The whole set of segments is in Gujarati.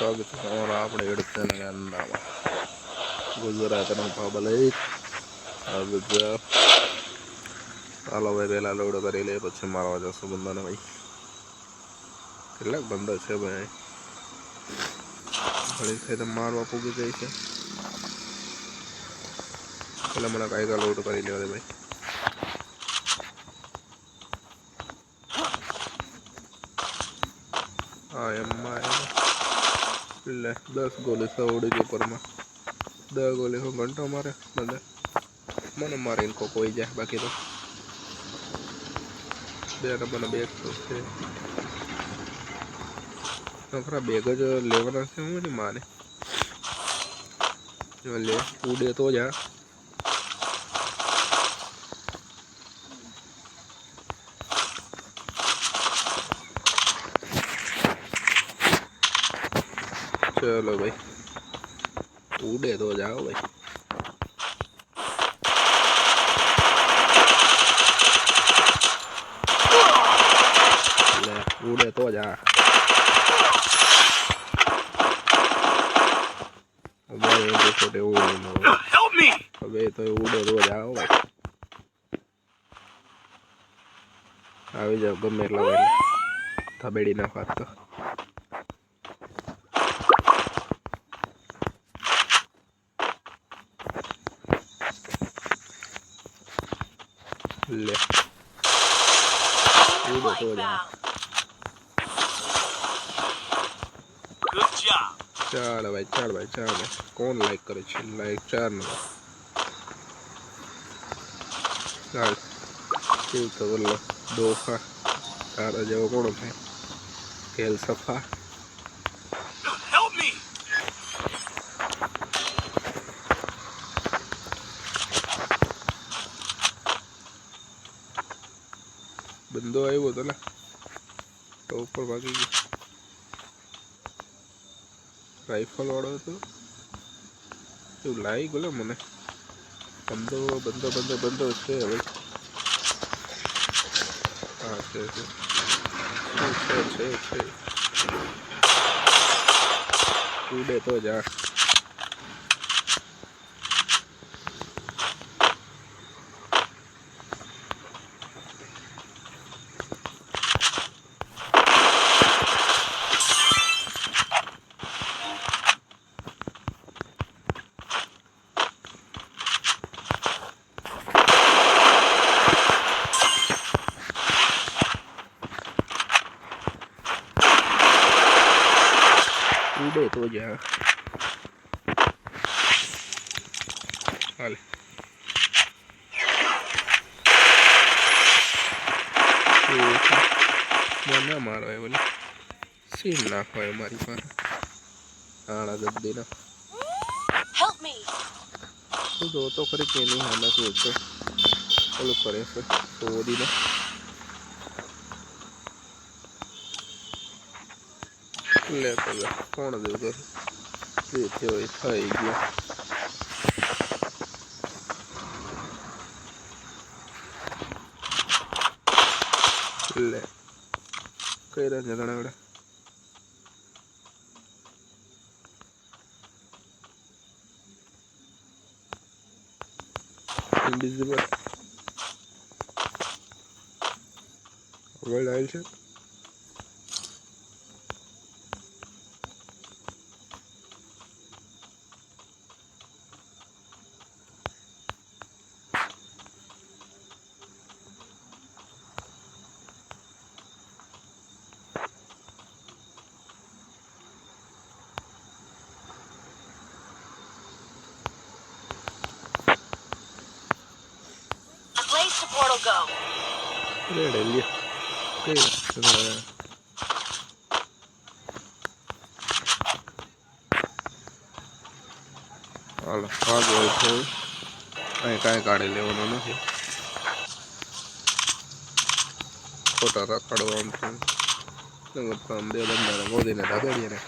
સ્વાગત તમારું આપણે એડચન અંદામાં ગુજરાતનો પબ્લિક ચાલો ભાઈ, પહેલાં લોડ કરી લે, પછી મારવા જશો બંધાને ભાઈ. કેટલાક બંધા છે ભાઈ. ઘણી તો મારવા પૂગી જાય છે. પેલા મને કાયદા લોડ કરી લેવા દે ભાઈ. હા, એમાં એટલે દસ ગોલે સવડી છે ઉપરમાં દસ ગોલે હું ઘંટો મારે? મને મને મારીને કોક કોઈ જાય, બાકી તો. બે નંબરનો બેગ તો છે. નખરા બેગ જ લેવાના છે, હું ને માને. જો લે, ઉડે તો જા ચલો ભાઈ ઉડે તો જાઓ ભાઈ ઉડે તો જા હવે તો ઉડે તો જાઓ ભાઈ આવી જાવ ગમે એટલા વાર થબેડી નાખો તો લે ઉડે તો જા Good job. ચાલ ભાઈ ચાલ ભાઈ ચાલ ભાઈ. કોણ લાઈક કરે છે? લાઈક ચાર નંબર ચાલ. કેવું તો બોલો? ડોફા તારા જેવો કોણ થાય ખેલ સફા. બંદો આવ્યો હતો ને. તો ઉપર ભાગી ગયો. રાઇફલ વાળો હતો. એવું લાગી ગયો મને. બંધો બંધો બંધો બંધો છે હવે. હા, છે છે. છે છે છે. તો જા ઉડે તો જા હાલ. મને મારો એ બોલે સીન નાખો એ મારી પાસે આણા me! તું ખરી કે નહીં હાલે શું છે ઓલું કરે છે ચોરીને લે તો કોણ દેવું કરે જે થયો થઈ ગયો. લે કઈ રહ્યા ઘણા બધા. ઇન્વિઝિબલ વર્લ્ડ આવેલ છે? રેડ લ્યો કઈ રહ્યા હાલો ભાગ હોય તો અહીં કાંઈ કાઢી લેવાનું નથી ખોટા રખડવાનું છે નગર તો આમ બે બંદાને મોદીને ધગડીએ ને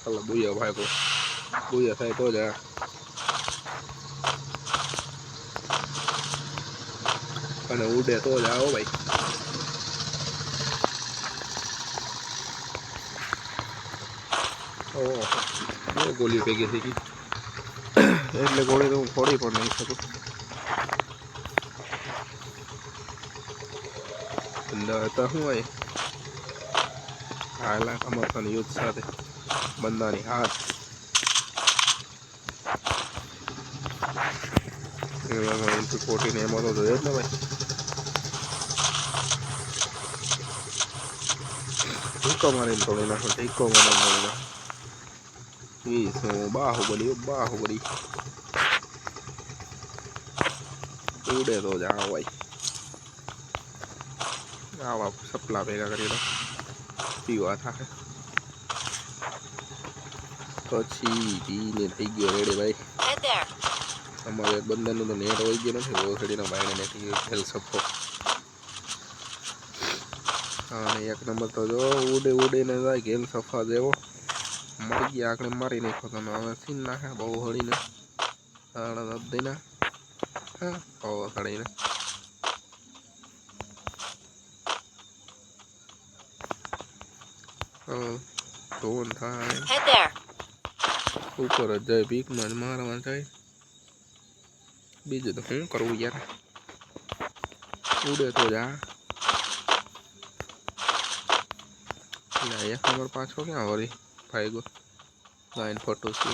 હાલો બુયા ભાગો બુયા થાય તો જ આ અને ઉડે તો જ આવો ભાઈ ઓહો. ગોલી ભેગી થઈ ગઈ. એટલે ગોળી તો હું ફોડી પણ નહીં શકું. અંદર હતા શું હોય? હાલા કમરસાની યુદ્ધ સાથે બંદાની હાથ ફોર્ટીને એમાં તો જોઈએ જ ને ભાઈ. ટીકો મારીને તોડી નાખો ટીકો મારીને તોડી નાખો. શું બાહુબલી બાહુબલી ઉડે તો જાઓ ભાઈ આવા સપલા ભેગા દો પીવા થાય પછી પીને થઈ ગયો રેડે ભાઈ. અમારે બંદરનું તો નેટ હોય ગયો નથી ઓસડીનો બાયણે નેટ ગયો ખેલ સફો અને એક નંબર તો જો ઉડે ઉડીને જાય ગેલ સફા જેવો મરી ગયા આકડે મારી નાખ્યો તમે. હવે સીન નાખે બહુ હળીને. હળ દઈને. હા બહુ હળીને. ધોન થાય. ઉપર જ જાય ભીખમાં જ મારવા જાય. બીજું તો શું કરવું યાર? ઉડે તો જા. લે એક નંબર પાછો ક્યાં વળી? ભાઈ ગો લાઈન ફોટો છે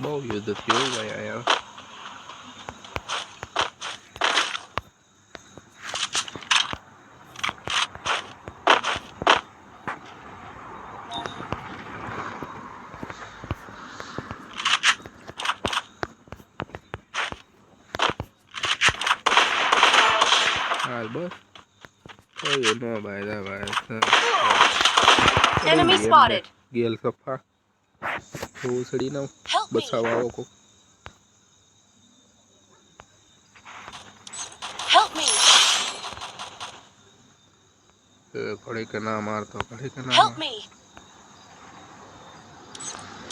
બહુ યુદ્ધ થયું ભાઈ યાર હાલ બસ કઈ નો ભાઈ દા ભાઈ Enemy spotted. ગેલ સફા ભૂસડી ના Help me. Help me. ઘડી કે ના મારતો ઘડી કે ના Help માર me.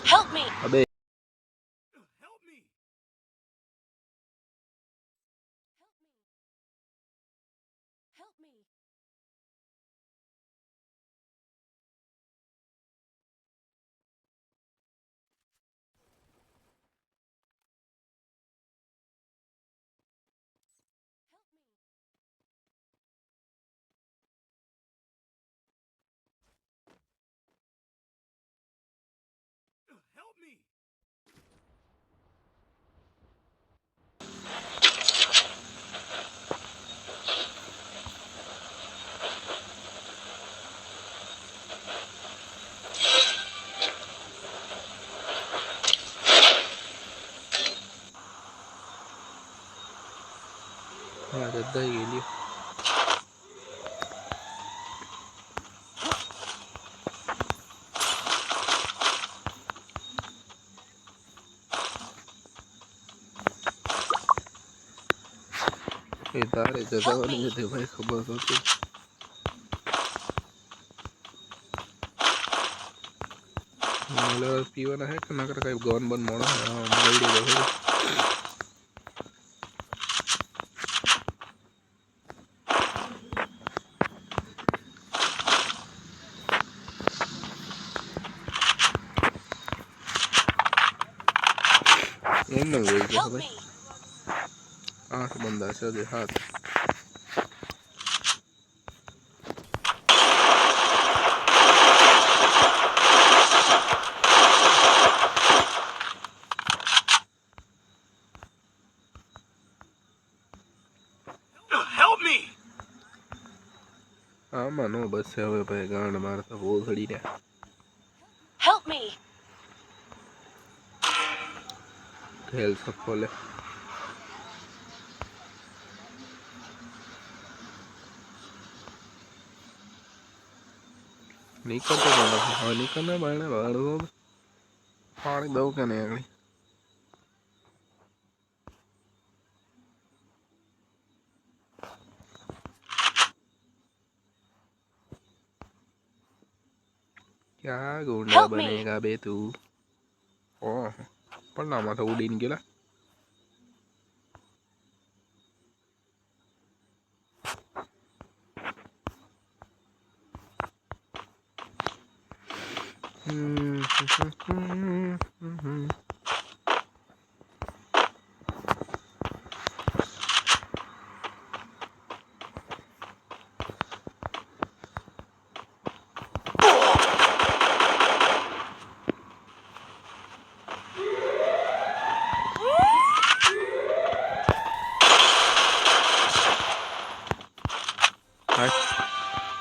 Help me. અબે હા દદાઈ ગયેલી એ તારે જતાવાની હતી ભાઈ ખબર હતી મને પીવાના હે કે નકર કઈ ગન બન મોણો મળી ન હોય Help ભાઈ. આઠ બંદા છે હજી હાથ આમાં નો બસ હવે ભાઈ ગાંડ મારતા બહુ ઘડી રહ્યા Help me. ખેલ સફોલે નીકળતો હવે નીકળને બારણે વાળું પાણી દઉં કે નહીં આગળ? ક્યાં ગુંડા બનેગા બે તું? ઓહ. પણ આમાં તો ઉડીને ગયેલા હાય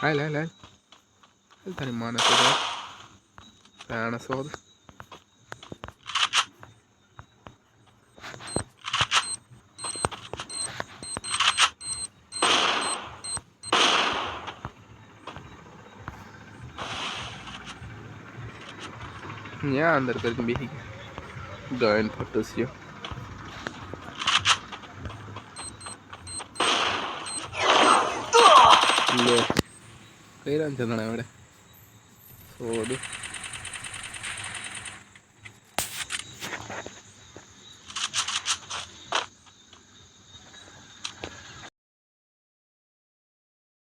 Hayır hayır hayır. Hadi tane manası da. Yeah, under the big gun photos. લે કઈ રાન ચંદણા વડે છોડ